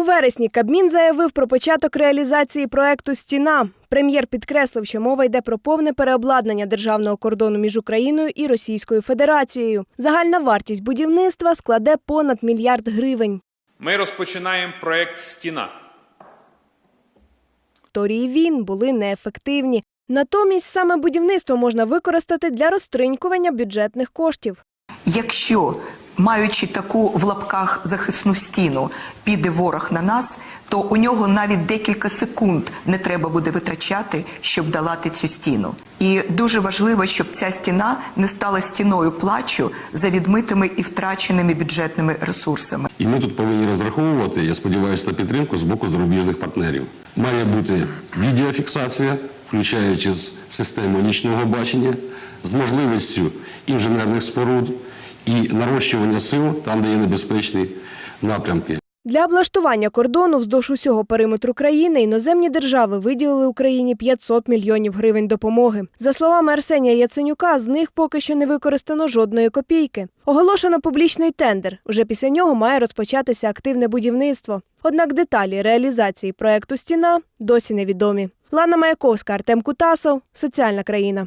У вересні Кабмін заявив про початок реалізації проекту Стіна. Прем'єр підкреслив, що мова йде про повне переобладнання державного кордону між Україною і Російською Федерацією. Загальна вартість будівництва складе понад мільярд гривень. Ми розпочинаємо проект Стіна. Торії він були неефективні. Натомість саме будівництво можна використати для розтринькування бюджетних коштів. Якщо, маючи таку в лапках захисну стіну, піде ворог на нас, то у нього навіть декілька секунд не треба буде витрачати, щоб долати цю стіну. І дуже важливо, щоб ця стіна не стала стіною плачу за відмитими і втраченими бюджетними ресурсами. І ми тут повинні розраховувати, я сподіваюся, на підтримку з боку зарубіжних партнерів. Має бути відеофіксація, включаючи з системою нічного бачення, з можливістю інженерних споруд і нарощування сил там, де є небезпечні напрямки. Для облаштування кордону вздовж усього периметру країни іноземні держави виділили Україні 500 мільйонів гривень допомоги. За словами Арсенія Яценюка, з них поки що не використано жодної копійки. Оголошено публічний тендер. Уже після нього має розпочатися активне будівництво. Однак деталі реалізації проекту Стіна досі невідомі. Лана Маяковська, Артем Кутасов, Соціальна країна.